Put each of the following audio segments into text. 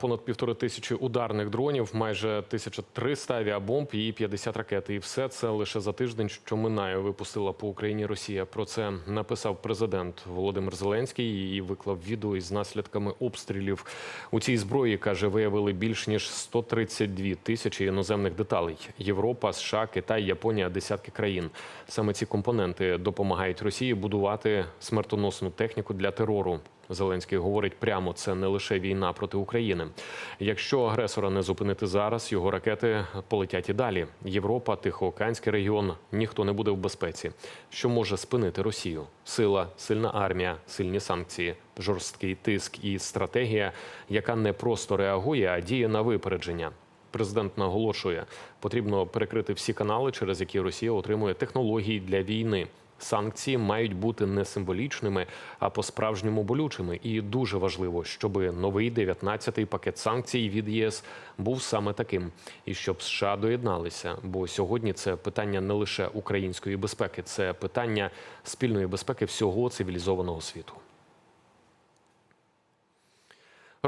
Понад півтори тисячі ударних дронів, майже 1300 авіабомб і 50 ракет. І все це лише за тиждень, що минає, випустила по Україні Росія. Про це написав президент Володимир Зеленський і виклав відео із наслідками обстрілів. У цій зброї каже, виявили більш ніж 132 тисячі іноземних деталей. Європа, США, Китай, Японія, десятки країн. Саме ці компоненти допомагають Росії будувати смертоносну техніку для терору. Зеленський говорить прямо, це не лише війна проти України. Якщо агресора не зупинити зараз, його ракети полетять і далі. Європа, Тихоокеанський регіон, ніхто не буде в безпеці. Що може спинити Росію? Сила, сильна армія, сильні санкції, жорсткий тиск і стратегія, яка не просто реагує, а діє на випередження. Президент наголошує, потрібно перекрити всі канали, через які Росія отримує технології для війни. Санкції мають бути не символічними, а по-справжньому болючими. І дуже важливо, щоб новий 19-й пакет санкцій від ЄС був саме таким, і щоб США доєдналися. Бо сьогодні це питання не лише української безпеки, це питання спільної безпеки всього цивілізованого світу.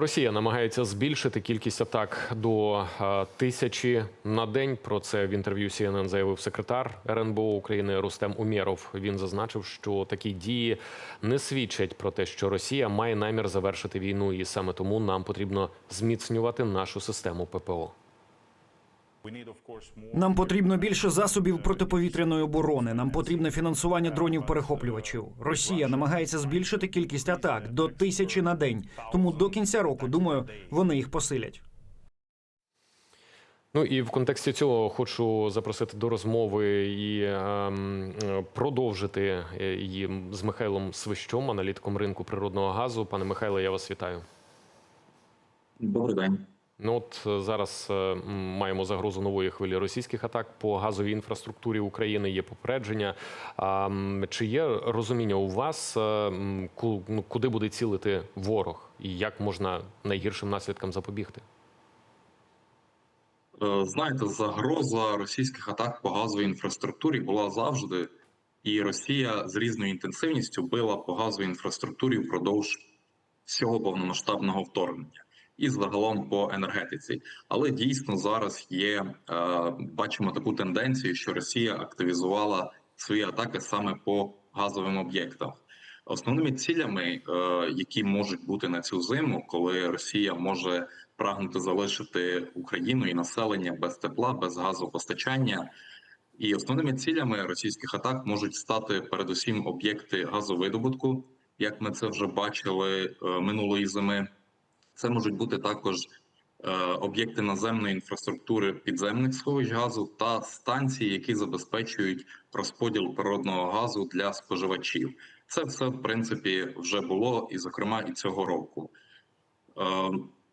Росія намагається збільшити кількість атак до е, тисячі на день. Про це в інтерв'ю CNN заявив секретар РНБО України Рустем Умєров. Він зазначив, що такі дії не свідчать про те, що Росія має намір завершити війну, і саме тому нам потрібно зміцнювати нашу систему ППО. Нам потрібно більше засобів протиповітряної оборони. Нам потрібне фінансування дронів перехоплювачів. Росія намагається збільшити кількість атак до тисячі на день. Тому до кінця року, думаю, вони їх посилять. Ну і в контексті цього хочу запросити до розмови і ем, е, продовжити е, її з Михайлом Свищом, аналітиком ринку природного газу. Пане Михайле, я вас вітаю. Добрий день. Ну от е, зараз е, маємо загрозу нової хвилі російських атак по газовій інфраструктурі України. Є попередження. Чи є розуміння у вас, е, ну, куди буде цілити ворог, і як можна найгіршим наслідкам запобігти? Знаєте, загроза російських атак по газовій інфраструктурі була завжди, і Росія з різною інтенсивністю била по газовій інфраструктурі впродовж всього повномасштабного вторгнення і загалом по енергетиці. Але дійсно зараз є е, бачимо таку тенденцію, що Росія активізувала свої атаки саме по газовим об'єктам. Основними цілями, е, які можуть бути на цю зиму, коли Росія може прагнути залишити Україну і населення без тепла, без газопостачання. І основними цілями російських атак можуть стати передусім об'єкти газовидобутку, як ми це вже бачили е, минулої зими. Це можуть бути також е, об'єкти наземної інфраструктури підземних сховищ газу та станції, які забезпечують розподіл природного газу для споживачів. Це все в принципі вже було, і зокрема і цього року. Е,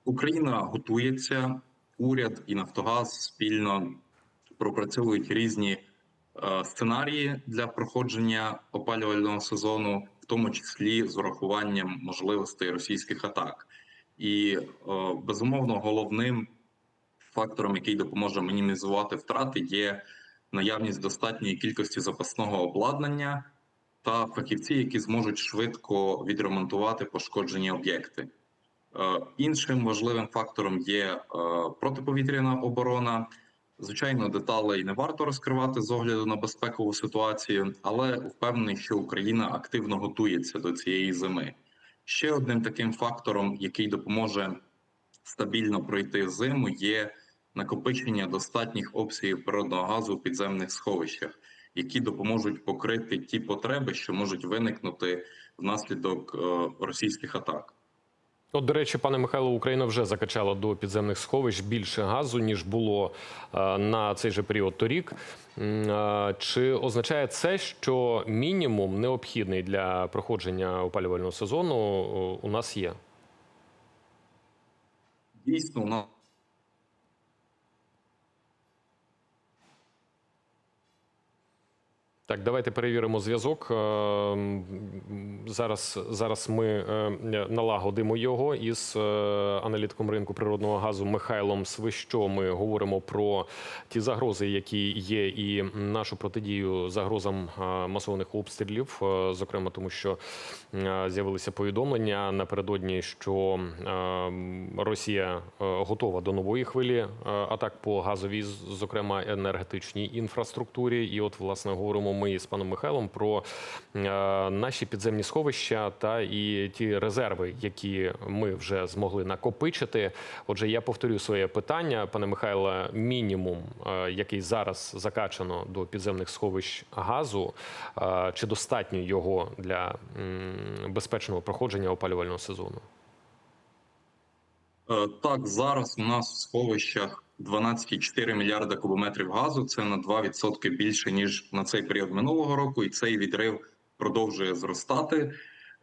Україна готується, уряд і Нафтогаз спільно пропрацьовують різні е, сценарії для проходження опалювального сезону, в тому числі з урахуванням можливостей російських атак. І е, безумовно головним фактором, який допоможе мінімізувати втрати, є наявність достатньої кількості запасного обладнання та фахівці, які зможуть швидко відремонтувати пошкоджені об'єкти. Е, Іншим важливим фактором є е, протиповітряна оборона. Звичайно, деталей не варто розкривати з огляду на безпекову ситуацію, але впевнений, що Україна активно готується до цієї зими. Ще одним таким фактором, який допоможе стабільно пройти зиму, є накопичення достатніх обсягів природного газу у підземних сховищах, які допоможуть покрити ті потреби, що можуть виникнути внаслідок е, російських атак. От, до речі, пане Михайло, Україна вже закачала до підземних сховищ більше газу ніж було е, на цей же період торік. Е, Чи означає це, що мінімум необхідний для проходження опалювального сезону у нас є? Дійсно, у нас Так, давайте перевіримо зв'язок. Зараз, зараз ми е, налагодимо його із е, аналітиком ринку природного газу Михайлом Свищо. Ми говоримо про ті загрози, які є, і нашу протидію загрозам е, масованих обстрілів. Зокрема, тому що з'явилися повідомлення напередодні, що Росія готова до нової хвилі атак по газовій, зокрема енергетичній інфраструктурі. І от власне говоримо ми з паном Михайлом про наші підземні сховища та і ті резерви, які ми вже змогли накопичити. Отже, я повторю своє питання, пане Михайле, мінімум, е, який зараз закачано до підземних сховищ газу, е, чи достатньо його для безпечного проходження опалювального сезону? Е, Так, зараз у нас в сховищах 12,4 мільярда кубометрів газу. Це на 2% більше ніж на цей період минулого року, і цей відрив продовжує зростати.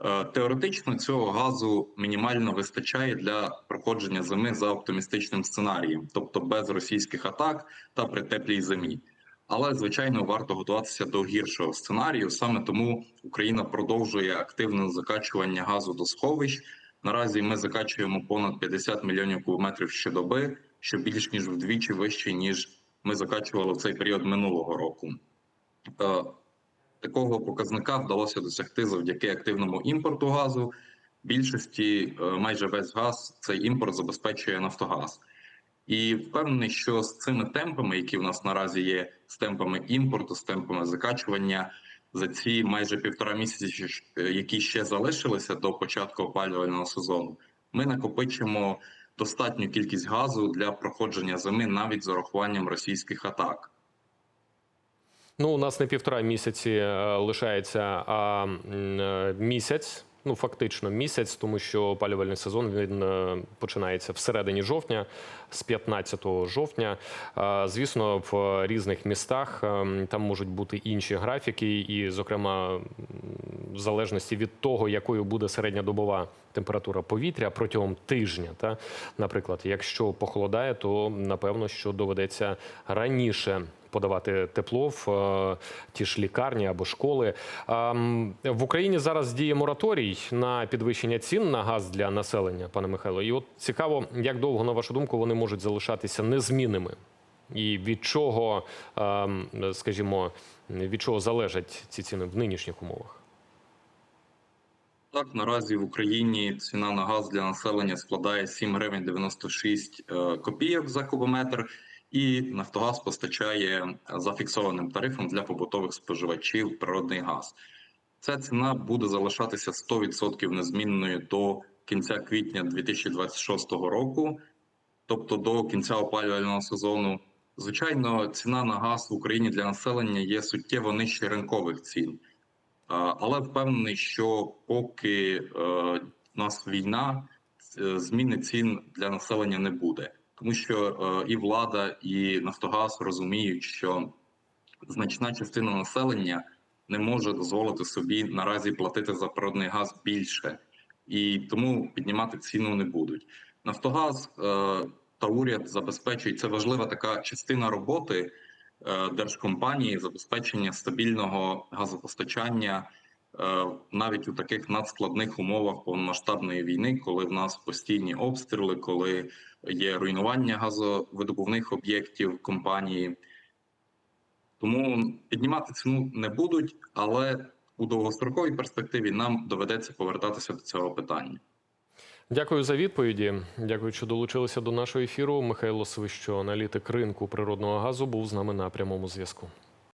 Е, Теоретично цього газу мінімально вистачає для проходження зими за оптимістичним сценарієм, тобто без російських атак та при теплій зимі. Але звичайно варто готуватися до гіршого сценарію. Саме тому Україна продовжує активне закачування газу до сховищ. Наразі ми закачуємо понад 50 мільйонів кубометрів щодоби, що більш ніж вдвічі вище, ніж ми закачували в цей період минулого року. Такого показника вдалося досягти завдяки активному імпорту газу. Більшості е, майже весь газ цей імпорт забезпечує Нафтогаз. І впевнений, що з цими темпами, які в нас наразі є, з темпами імпорту, з темпами закачування, за ці майже півтора місяці, е, які ще залишилися до початку опалювального сезону, ми накопичимо достатню кількість газу для проходження зими навіть з урахуванням російських атак. Ну, у нас не півтора місяці е, лишається, а е, місяць. Ну, фактично місяць, тому що опалювальний сезон він е, починається всередині жовтня, з 15 жовтня. Звісно, в різних містах там можуть бути інші графіки, і, зокрема, в залежності від того, якою буде середньодобова температура повітря протягом тижня. Та, наприклад, якщо похолодає, то напевно, що доведеться раніше подавати тепло в е, ті ж лікарні або школи. В Україні зараз діє мораторій на підвищення цін на газ для населення, пане Михайло. І от цікаво, як довго, на вашу думку, вони можуть залишатися незмінними, і від чого, е, скажімо, від чого залежать ці ціни в нинішніх умовах? Так, наразі в Україні ціна на газ для населення складає 7 гривень 96 е, копійок за кубометр, і Нафтогаз постачає за фіксованим тарифом для побутових споживачів природний газ. Ця ціна буде залишатися 100% незмінною до кінця квітня 2026 року, тобто до кінця опалювального сезону. Звичайно, ціна на газ в Україні для населення є суттєво нижче ринкових цін. Але впевнений, що поки е, у нас війна, е, зміни цін для населення не буде, тому що е, і влада, і Нафтогаз розуміють, що значна частина населення не може дозволити собі наразі платити за природний газ більше, і тому піднімати ціну не будуть. Нафтогаз е, та уряд забезпечують це важлива така частина роботи е, держкомпанії забезпечення стабільного газопостачання навіть у таких надскладних умовах повномасштабної війни, коли в нас постійні обстріли, коли є руйнування газовидобувних об'єктів компанії. Тому піднімати ціну не будуть, але у довгостроковій перспективі нам доведеться повертатися до цього питання. Дякую за відповіді. Дякую, що долучилися до нашого ефіру. Михайло Свищо, аналітик ринку природного газу, був з нами на прямому зв'язку.